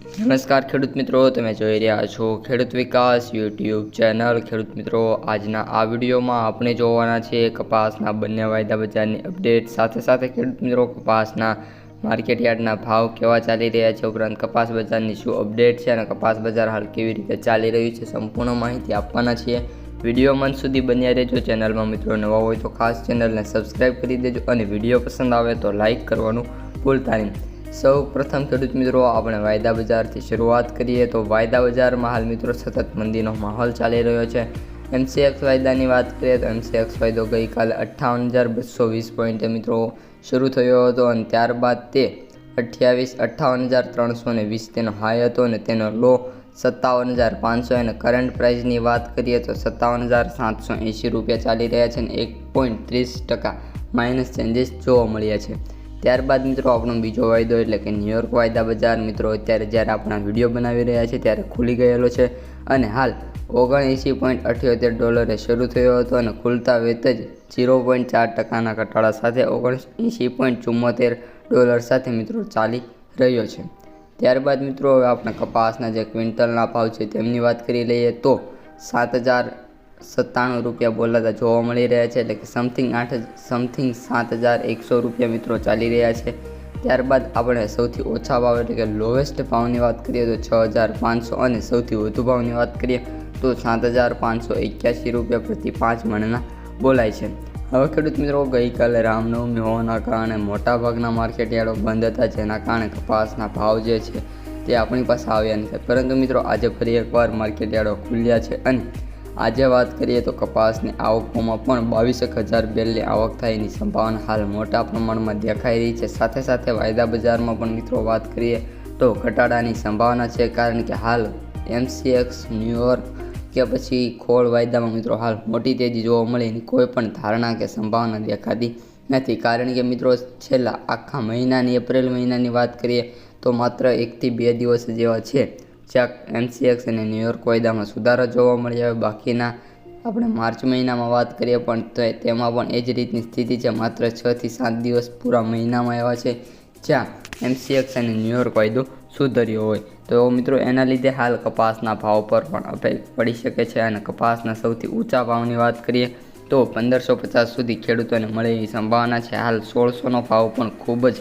નમસ્કાર ખેડૂત મિત્રો, તમે જોઈ રહ્યા છો ખેડૂત વિકાસ યુટ્યુબ ચેનલ. ખેડૂત મિત્રો, આજના આ વિડીયોમાં આપણે જોવાના છે કપાસના બંને વાયદા બજારની અપડેટ. સાથે સાથે ખેડૂત મિત્રો, કપાસના માર્કેટ યાર્ડના ભાવ કેવા ચાલી રહ્યા છે ઉપરાંત કપાસ બજારની શું અપડેટ છે અને કપાસ બજાર હાલ કેવી રીતે ચાલી રહ્યું છે સંપૂર્ણ માહિતી આપવાના છીએ. વીડિયો મંચ સુધી બન્યા રહેજો. ચેનલમાં મિત્રો નવા હોય તો ખાસ ચેનલને સબસ્ક્રાઈબ કરી દેજો અને વીડિયો પસંદ આવે તો લાઇક કરવાનું ભૂલતા નહીં. સૌ પ્રથમ ખેડૂત મિત્રો, આપણે વાયદા બજારથી શરૂઆત કરીએ તો વાયદા બજારમાં હાલ મિત્રો સતત મંદીનો માહોલ ચાલી રહ્યો છે. એમસીએક્સ વાયદાની વાત કરીએ તો એમસીએક્સ વાયદો ગઈકાલે અઠ્ઠાવન હજાર બસો વીસ પોઈન્ટે મિત્રો શરૂ થયો હતો અને ત્યારબાદ તે અઠ્યાવીસ, અઠ્ઠાવન હજાર ત્રણસો ને વીસ તેનો હાઈ હતો અને તેનો લો સત્તાવન હજાર પાંચસો અને કરંટ પ્રાઇસની વાત કરીએ તો સત્તાવન હજાર સાતસો એંશી રૂપિયા ચાલી રહ્યા છે અને એક પોઈન્ટ ત્રીસ ટકા માઇનસ ચેન્જીસ જોવા મળ્યા છે. ત્યારબાદ મિત્રો આપણો બીજો વાયદો એટલે કે ન્યુયોર્ક વાયદા બજાર. મિત્રો, અત્યારે જ્યારે આપણા વીડિયો બનાવી રહ્યા છે ત્યારે ખુલી ગયેલો છે અને હાલ ઓગણએંસી પોઈન્ટ અઠ્યોતેર ડોલરે શરૂ થયો હતો અને ખુલતા વેત જ ઝીરો પોઈન્ટ ચાર ટકાના ઘટાડા સાથે ઓગણએંસી પોઈન્ટ ચુમ્મોતેર ડોલર સાથે મિત્રો ચાલી રહ્યો છે. ત્યારબાદ મિત્રો, હવે આપણે કપાસના જે ક્વિન્ટલના ભાવ છે તેમની વાત કરી લઈએ તો સાત હજાર સત્તાણું રૂપિયા બોલાતા જોવા મળી રહ્યા છે. એટલે કે સમથિંગ આઠ સમથિંગ સાત હજાર એકસો રૂપિયા મિત્રો ચાલી રહ્યા છે. ત્યારબાદ આપણે સૌથી ઓછા ભાવ એટલે કે લોએસ્ટ ભાવની વાત કરીએ તો છ હજાર પાંચસો અને સૌથી વધુ ભાવની વાત કરીએ તો સાત હજાર પાંચસો એક્યાસી રૂપિયા પ્રતિ પાંચ મણના બોલાય છે. હવે ખેડૂત મિત્રો ગઈકાલે રામનવમી હોવાના કારણે મોટાભાગના માર્કેટ યાર્ડો બંધ હતા, જેના કારણે કપાસના ભાવ જે છે તે આપણી પાસે આવ્યા નથી. પરંતુ મિત્રો આજે ફરી એકવાર માર્કેટ યાર્ડો ખુલ્યા છે અને આજે વાત કરીએ તો કપાસની આવકોમાં પણ બાવીસેક હજાર બેલની આવક થાયની સંભાવના હાલ મોટા પ્રમાણમાં દેખાઈ રહી છે. સાથે સાથે વાયદા બજારમાં પણ મિત્રો વાત કરીએ તો ઘટાડાની સંભાવના છે કારણ કે હાલ એમસીએક્સ, ન્યુયોર્ક કે પછી ખોળ વાયદામાં મિત્રો હાલ મોટી તેજી જોવા મળે એની કોઈ પણ ધારણા કે સંભાવના દેખાતી નથી. કારણ કે મિત્રો છેલ્લા આખા મહિનાની એપ્રિલ મહિનાની વાત કરીએ તો માત્ર એકથી બે દિવસ જેવા છે. જ્યાં એમસીએક્સ અને ન્યુયોર્ક વાયદામાં સુધારો જોવા મળ્યો. હવે બાકીના આપણે માર્ચ મહિનામાં વાત કરીએ પણ તેમાં પણ એ જ રીતની સ્થિતિ છે. માત્ર છથી સાત દિવસ પૂરા મહિનામાં એવા છે જ્યાં એમસીએક્સ અને ન્યુયોર્ક વાયદો સુધર્યો હોય. તો મિત્રો, એના લીધે હાલ કપાસના ભાવ પર પણ અફેક્ટ પડી શકે છે અને કપાસના સૌથી ઊંચા ભાવની વાત કરીએ તો પંદરસો પચાસ સુધી ખેડૂતોને મળે એવી સંભાવના છે. હાલ સોળસોનો ભાવ પણ ખૂબ જ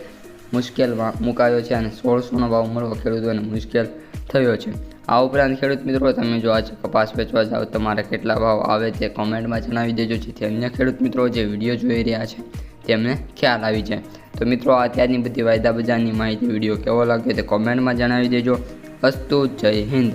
મુશ્કેલમાં મુકાયો છે અને સોળસોનો ભાવ મળવો ખેડૂતોને મુશ્કેલ થયો છે. આ ઉપરાંત ખેડૂત મિત્રો, તમે જો આજે કપાસ વેચવા જાઓ, તમારે કેટલા ભાવ આવે તે કોમેન્ટમાં જણાવી દેજો, જેથી અન્ય ખેડૂત મિત્રો જે વીડિયો જોઈ રહ્યા છે, તેમને ખ્યાલ આવી જાય. તો મિત્રો, અત્યારની બધી વાયદા બજારની માહિતી વીડિયો કેવો લાગ્યો તે કોમેન્ટમાં જણાવી દેજો. અસ્તુ, જય હિન્દ.